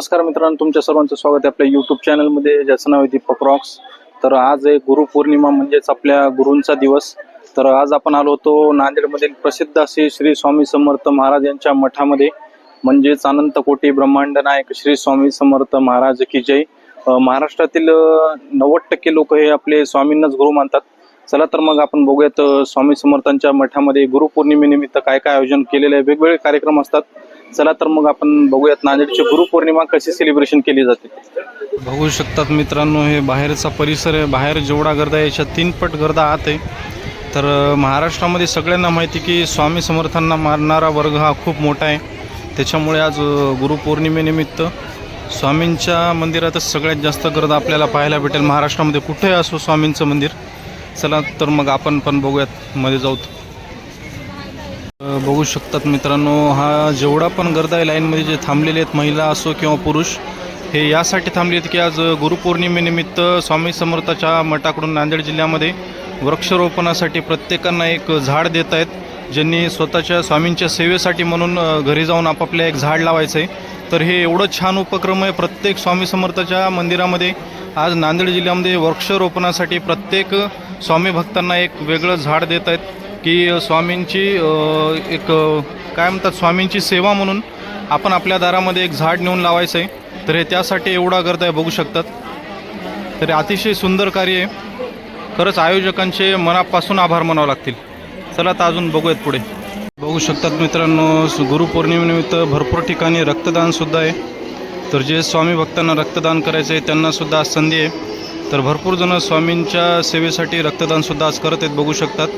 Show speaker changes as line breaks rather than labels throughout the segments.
नमस्कार मित्रांनो तुमच्या सर्वांचं स्वागत आहे आपल्या यूट्यूब चॅनलमध्ये ज्याचं नाव आहे दीपक रॉक्स तर आज आहे गुरुपौर्णिमा म्हणजेच आपल्या गुरूंचा दिवस. तर आज आपण आलो होतो नांदेडमधील प्रसिद्ध असे श्री स्वामी समर्थ महाराज यांच्या मठामध्ये. म्हणजेच अनंत कोटी ब्रह्मांड नायक श्री स्वामी समर्थ महाराज की जय. महाराष्ट्रातील नव्वद टक्के लोक हे आपले स्वामींनाच गुरु मानतात. चला तर मग आपण बघूयात स्वामी समर्थांच्या मठामध्ये गुरुपौर्णिमेनिमित्त काय काय आयोजन केलेलं आहे. वेगवेगळे कार्यक्रम असतात. चला तर मग आपण बघूयात नांदेडची गुरुपौर्णिमा कशी सेलिब्रेशन केली जाते. बघू शकतात मित्रांनो हे बाहेरचा परिसर आहे. बाहेर जेवढा गर्दा आहे याच्या तीन पट गर्दा आत आहे. तर महाराष्ट्रामध्ये सगळ्यांना माहिती की स्वामी समर्थांना मानणारा वर्ग हा खूप मोठा आहे. त्याच्यामुळे आज गुरुपौर्णिमेनिमित्त स्वामींच्या मंदिरातच सगळ्यात जास्त गर्दा आपल्याला पाहायला भेटेल. महाराष्ट्रामध्ये कुठेही असो स्वामींचं मंदिर. चला तर मग आपण पण बघूयात. मध्ये जाऊत. बघू शकतात मित्रांनो हा जेवढा पण गर्दा आहे लाईनमध्ये जे थांबलेले आहेत महिला असो किंवा पुरुष हे यासाठी थांबले आहेत की आज गुरुपौर्णिमेनिमित्त स्वामी समर्थाच्या मठाकडून नांदेड जिल्ह्यामध्ये वृक्षारोपणासाठी प्रत्येकांना एक झाड देत आहेत ज्यांनी स्वतःच्या स्वामींच्या सेवेसाठी म्हणून घरी जाऊन आपापल्या एक झाड लावायचं आहे तर हे एवढं छान उपक्रम आहे प्रत्येक स्वामी समर्थाच्या मंदिरामध्ये आज नांदेड जिल्ह्यामध्ये वृक्षारोपणासाठी प्रत्येक स्वामी भक्तांना एक वेगळं झाड देत आहेत. की स्वामींची एक काय म्हणतात स्वामींची सेवा म्हणून आपण आपल्या दारामध्ये एक झाड नेऊन लावायचं आहे तर हे त्यासाठी एवढा गर्द आहे बघू शकतात. तर अतिशय सुंदर कार्य आहे. खरंच आयोजकांचे मनापासून आभार मानावे लागतील. चला तर अजून बघूयात पुढे. बघू शकतात मित्रांनो गुरुपौर्णिमेनिमित्त भरपूर ठिकाणी रक्तदानसुद्धा आहे. तर जे स्वामी भक्तांना रक्तदान करायचं आहे त्यांनासुद्धा आज संधी आहे. तर भरपूर जण स्वामींच्या सेवेसाठी रक्तदानसुद्धा आज करत आहेत बघू शकतात.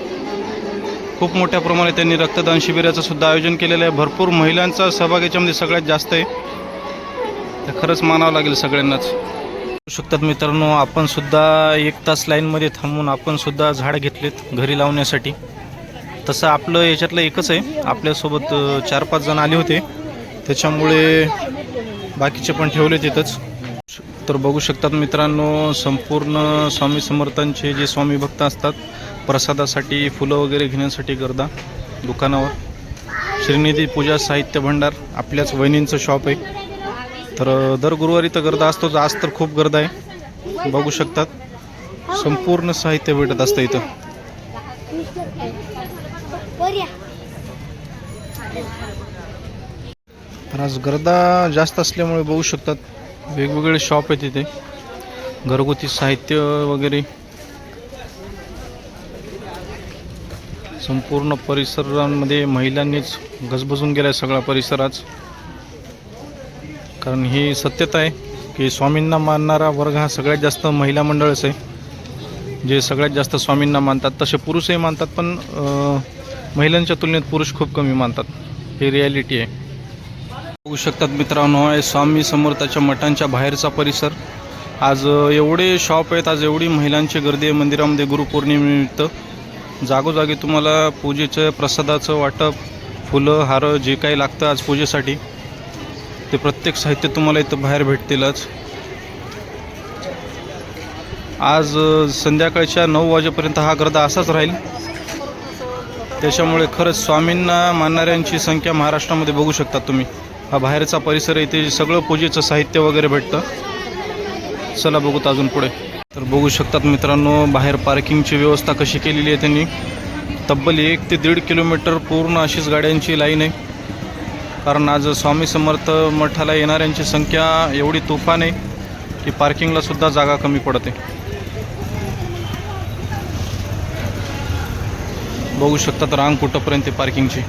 खूप मोठ्या प्रमाणात त्यांनी रक्तदान शिबिराचं सुद्धा आयोजन केलेलं आहे. भरपूर महिलांचा सहभाग याच्यामध्ये सगळ्यात जास्त आहे. तर खरंच मानावं लागेल सगळ्यांनाच. शकतात मित्रांनो आपण सुद्धा एक तास लाईनमध्ये थांबून आपण सुद्धा झाड घेतलेत घरी लावण्यासाठी. तसं आपलं याच्यातलं एकच आहे. आपल्यासोबत चार पाच जण आले होते. त्याच्यामुळे बाकीचे पण ठेवले तिथंच तर बघू शकतात मित्रांनो संपूर्ण स्वामी समर्थांचे जे स्वामी भक्त असतात प्रसादासाठी फुलं वगैरे घेण्यासाठी गर्दा दुकानावर. श्रीनिधी पूजा साहित्य भंडार आपल्याच वहिनींचं शॉप आहे. तर दर गुरुवारी तर गर्दा असतोच आज तर खूप गर्दा आहे. बघू शकतात संपूर्ण साहित्य भेटत असतं इथं. तर आज गर्दा जास्त असल्यामुळे बघू शकतात वेगवेगळे शॉप आहेत तिथे घरगुती साहित्य वगैरे. संपूर्ण परिसरांमध्ये महिलांनीच गजबजून गेला सगळा परिसर आज. कारण ही सत्यता आहे की स्वामींना मानणारा वर्ग हा सगळ्यात जास्त महिला मंडळच आहे. जे सगळ्यात जास्त स्वामींना मानतात. तसे पुरुषही मानतात पण महिलांच्या तुलनेत पुरुष खूप कमी मानतात. ही रिॲलिटी आहे. बघू शकतात मित्रांनो हे स्वामी समर्थाच्या मठांच्या बाहेरचा परिसर. आज एवढे शॉप आहेत आज एवढी महिलांची गर्दी आहे मंदिरामध्ये गुरुपौर्णिमेनिमित्त. जागोजागी तुम्हाला पूजेचं प्रसादाचं वाटप फुलं हारं जे काही लागतं आज पूजेसाठी ते प्रत्येक साहित्य तुम्हाला इथं बाहेर भेटतीलच आज. संध्याकाळच्या नऊ वाजेपर्यंत हा गर्दा असाच राहील. त्याच्यामुळे खरंच स्वामींना मानणाऱ्यांची संख्या महाराष्ट्रामध्ये बघू शकता तुम्ही. हा बाहेरचा परिसर आहे इथे सगळं पूजेचं साहित्य वगैरे भेटतं. चला बघूत अजून पुढे. तर बघू शकतात मित्रांनो बाहेर पार्किंगची व्यवस्था कशी केलेली आहे त्यांनी. तब्बल एक ते दीड किलोमीटर पूर्ण अशीच गाड्यांची लाईन आहे. कारण आज स्वामी समर्थ मठाला येणाऱ्यांची संख्या एवढी तुफान आहे की पार्किंगला सुद्धा जागा कमी पडते. बघू शकतात रांग कुठंपर्यंत पार्किंगची